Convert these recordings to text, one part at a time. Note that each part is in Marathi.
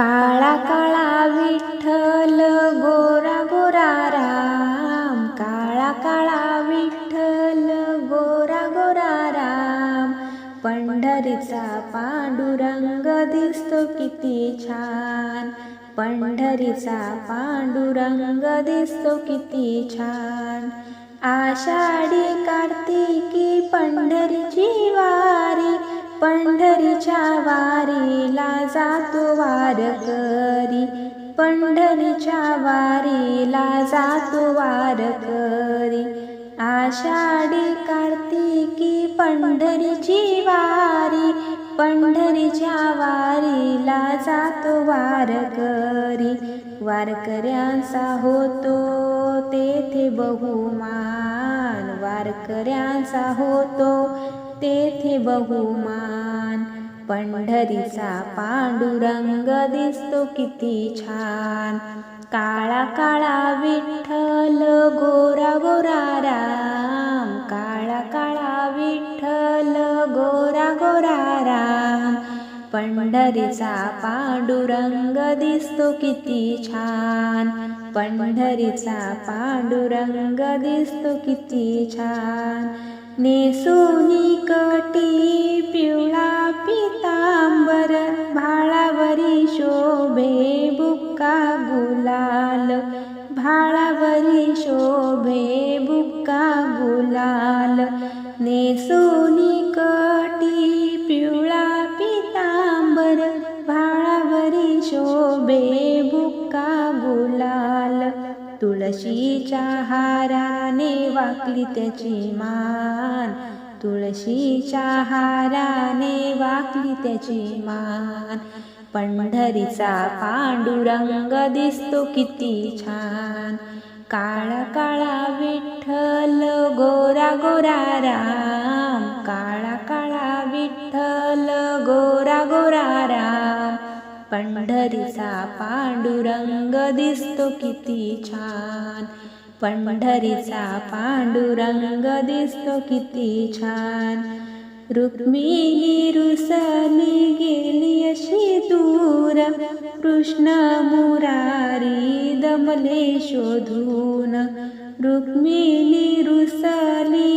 काळा काळा विठ्ठल गोरा गोरा राम. काळा काळा विठ्ठल गोरा गोरा राम. पंढरीचा पांडुरंग दिसतो किती छान. पंढरीचा पांडुरंग दिसतो किती छान. आषाढी कार्तिकी पंढरीची वा पंढरीच्या वारीला जातो वारकरी. पंढरीच्या वारीला जातो वारकरी. आषाढी कार्तिकी पंढरीची वारी. पंढरीच्या वारीला जातो वारकरी. वारकऱ्यांचा होतो तेथे बहुमान. वारकऱ्यांचा होतो तेथे बहुमान. पंढरीचा पांडुरंग दिसतो किती छान. काळा काळा विठ्ठल गोरा गोरा राम. काळा काळा विठ्ठल गोरा गोरा राम. पंढरीचा पांडुरंग दिसतो किती छान. पंढरीचा पांडुरंग दिसतो किती छान. नेसोनी कटी पिवळा पितांबर भाळावरी शोभे बुक्का गुलाल. भाळावरी शोभे बुक्का गुलाल. नेसोनी तुळशीच्या हाराने वाकली त्याची मान. तुळशीच्या हाराने वाकली त्याची मान. पंढरीचा पांडुरंग दिसतो किती छान. काळा काळा विठ्ठल गोरा गोरा राम. काळा काळा विठ्ठल गोरा गोरा किती छान पंढरीचा पांडुरंग दिसतो किती छान रुक्मिणी रुसली गेली अशी दूर कृष्ण मुरारी दमले शोधून रुक्मिणी रुसली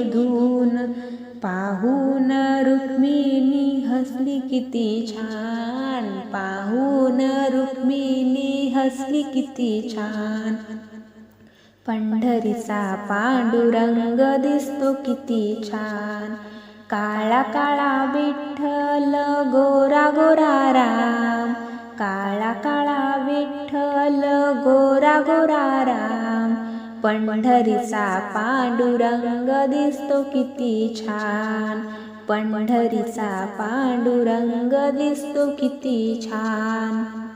शोधून पाहून रुक्मिणी हसली किती छान. पाहून रुक्मिणी हसली किती छान. पंढरीचा पांडुरंग दिसतो किती छान. काळा काळा विठ्ठल गोरा गोरा राम. काळा काळा विठ्ठल गोरा गोरा राम. पंढरीचा पांडुरंग दिसतो किती छान. पंढरीचा पांडुरंग दिसतो किती छान.